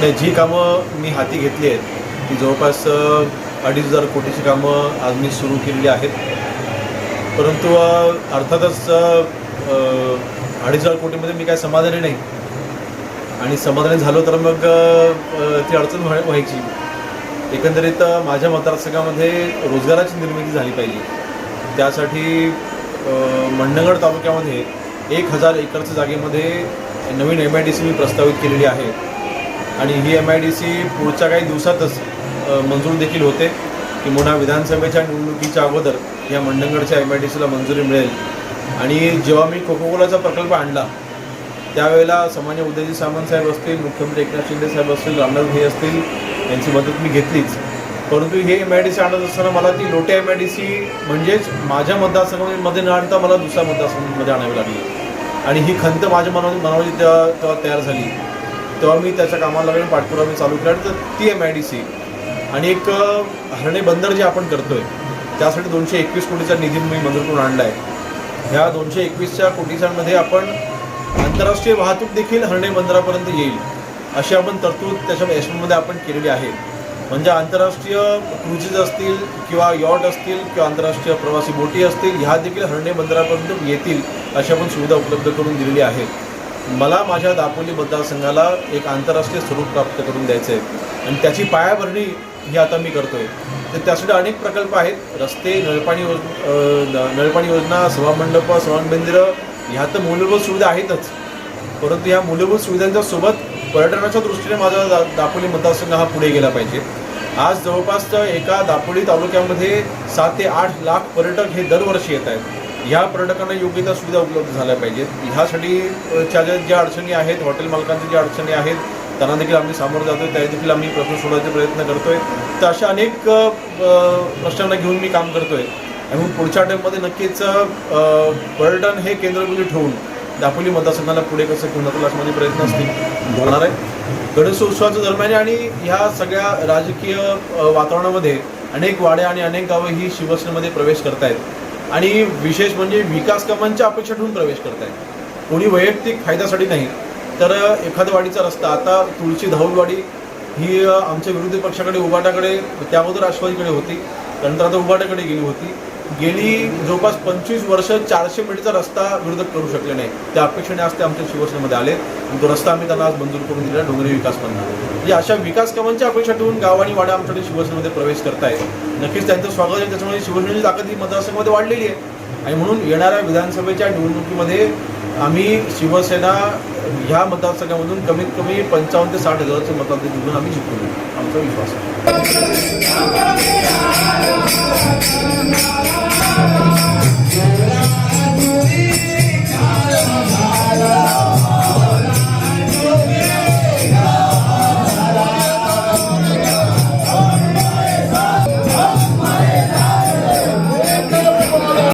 नाही जी कामं मी हाती घेतली आहेत ती जवळपास अडीच हजार कोटीची कामं आज मी सुरू केलेली आहेत. परंतु अर्थातच अडीच हजार कोटीमध्ये मी काय समाधानी नाही. आणि समाधानी झालो तर मग ती अडचण व्हाय व्हायची. एकंदरीत माझ्या मतदारसंघामध्ये रोजगाराची निर्मिती झाली पाहिजे. त्यासाठी मंडगड मंडणगड तालुक्यामध्ये एक हजार एकरच्या जागेमध्ये नवीन एम आय डी सी मी प्रस्तावित केलेली आहे. आणि ही एम आय डी सी पुढच्या काही दिवसातच मंजूर देखील होते की मोठा विधानसभेच्या निवडणुकीच्या अगोदर या मंडणगडच्या एम आय डी सीला मंजुरी मिळेल. आणि जेव्हा मी कोकोकोलाचा प्रकल्प आणला त्यावेळेला सामान्य उदयजी सामंत साहेब असतील मुख्यमंत्री एकनाथ शिंदे साहेब असतील रामनाथ भाई असतील यांची मदत मी घेतलीच. परंतु हे एम आय डी सी आणत असताना मला ती Lote M I D C म्हणजेच माझ्या मतदारसंघामध्ये न आणता मला दुसऱ्या मतदारसंघामध्ये आणावी लागली. आणि ही खंत माझ्या मनामध्ये मनामध्ये तेव्हा तयार झाली. तेव्हा मी त्याच्या कामाला लागून पाठपुरावा मी चालू केला. तर ती एम आय डी सी आणि एक हरणे बंदर जे आपण करतोय त्यासाठी दोनशे एकवीस कोटीचा निधी मी मंजूर करून आणला आहे ह्या दोनशे एकवीसच्या कोटीच्यामध्ये आपण आंतरराष्ट्रीय वाहतूक देखील हरणे बंदरापर्यंत येईल अशी आपण तरतूद त्याच्या एसमध्ये आपण केलेली आहे. म्हणजे आंतरराष्ट्रीय क्रुझेस असतील किंवा यॉट असतील किंवा आंतरराष्ट्रीय प्रवासी बोटी असतील ह्या देखील हरणे बंदरापर्यंत येतील अशी आपण सुविधा उपलब्ध करून दिलेली आहे. मला माझ्या दापोली मतदारसंघाला एक आंतरराष्ट्रीय स्वरूप प्राप्त करून द्यायचं आहे. आणि त्याची पायाभरणी ही आता मी करतो आहे तर त्यासाठी अनेक प्रकल्प आहेत. रस्ते नळपाणी योज न- नळपाणी योजना सभामंडप सभामंदिरं ह्या तर मूलभूत सुविधा आहेतच. परंतु या मूलभूत सुविधांच्या सोबत पर्यटनाच्या दृष्टीने माझा दा दापोली मतदारसंघ हा पुढे गेला पाहिजे. आज जवळपास एका दापोली तालुक्यामध्ये सात ते आठ लाख पर्यटक हे दरवर्षी येत आहेत. ह्या पर्यटकांना योग्य त्या सुविधा उपलब्ध झाल्या पाहिजेत. ह्यासाठी च्या ज्या ज्या अडचणी आहेत हॉटेल मालकांच्या ज्या अडचणी आहेत त्यांना देखील आम्ही सामोरं जातोय. त्या देखील आम्ही प्रश्न सोडवायचा प्रयत्न करतोय. तर अशा अनेक प्रश्नांना घेऊन मी काम करतोय. आणि मग पुढच्या टाईममध्ये नक्कीच पर्यटन हे केंद्रबिंदू ठेवून दापोली मतदारसंघाला पुढे कसं घेऊन जातो असे माझे प्रयत्न असतील. होणार आहे. गणेशोत्सवाच्या दरम्यान आणि ह्या सगळ्या राजकीय वातावरणामध्ये अनेक वाड्या आणि अनेक गावं ही शिवसेनेमध्ये प्रवेश करतायत. आणि विशेष म्हणजे विकास कामांच्या अपेक्षा ठेवून प्रवेश करतायत कोणी वैयक्तिक फायद्यासाठी नाही तर एखाद्या वाडीचा रस्ता. आता तुळशी धाऊलवाडी ही आमच्या विरोधी पक्षाकडे उभाटाकडे त्या अगोदर राष्ट्रवादीकडे होती. त्यानंतर आता उभाटाकडे गेली होती. गेली जवळपास पंचवीस वर्ष चारशे मीटरचा रस्ता विरोधक करू शकले नाही. त्या अपेक्षेने आज ते आमच्या शिवसेनेमध्ये आले. आणि तो रस्ता आम्ही त्यांना आज मंजूर करून दिला डोंगरी विकास मंडळ. म्हणजे अशा विकास कामांच्या अपेक्षा ठेवून गाव आणि वाडा आमच्याकडे शिवसेनेमध्ये प्रवेश करतायत. नक्कीच त्यांचं स्वागत आहे. त्याच्यामुळे शिवसेनेची ताकद ही मतदारसंघामध्ये वाढलेली आहे. आणि म्हणून येणाऱ्या विधानसभेच्या निवडणुकीमध्ये आम्ही शिवसेना ह्या मतदारसंघामधून कमीत कमी पंचावन्न ते साठ हजाराचं मताधिक आम्ही जिंकून आमचा विश्वास आहे.